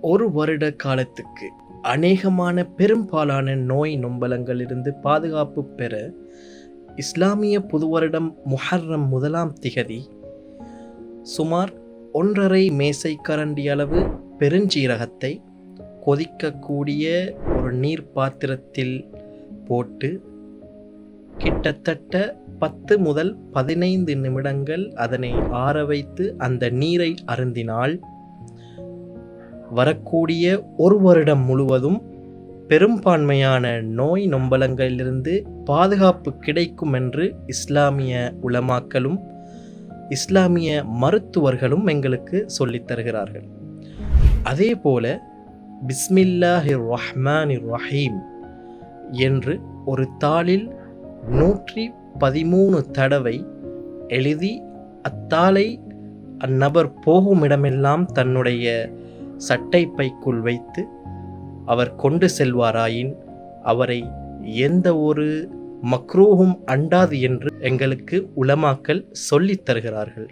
ஒரு வருட காலத்துக்கு அநேகமான பெரும்பாலான நோய் நொம்பலங்களிலிருந்து பாதுகாப்பு பெற இஸ்லாமிய புது வருடம் முஹர்ரம் முதலாம் திகதி சுமார் ஒன்றரை மேசை கரண்டி அளவு பெருஞ்சீரகத்தை கொதிக்கக்கூடிய ஒரு நீர் பாத்திரத்தில் போட்டு கிட்டத்தட்ட பத்து முதல் பதினைந்து நிமிடங்கள் அதனை ஆற வைத்து அந்த நீரை அருந்தினால் வரக்கூடிய ஒரு வருடம் முழுவதும் பெரும்பான்மையான நோய் நொம்பலங்களிலிருந்து பாதுகாப்பு கிடைக்கும் என்று இஸ்லாமிய உலமாக்களும் இஸ்லாமிய மருத்துவர்களும் எங்களுக்கு சொல்லித் தருகிறார்கள். அதே போல பிஸ்மில்லாஹி ரஹ்மான் ரஹீம் என்று ஒரு தாளில் நூற்றி பதிமூணு தடவை எழுதி அத்தாளை அந்நபர் போகும் இடமெல்லாம் தன்னுடைய சட்டை பைக்குள் வைத்து அவர் கொண்டு செல்வாராயின் அவரை எந்த ஒரு மக்ரூஹும் அண்டாது என்று எங்களுக்கு உலமாக்கல் சொல்லித் தருகிறார்கள்.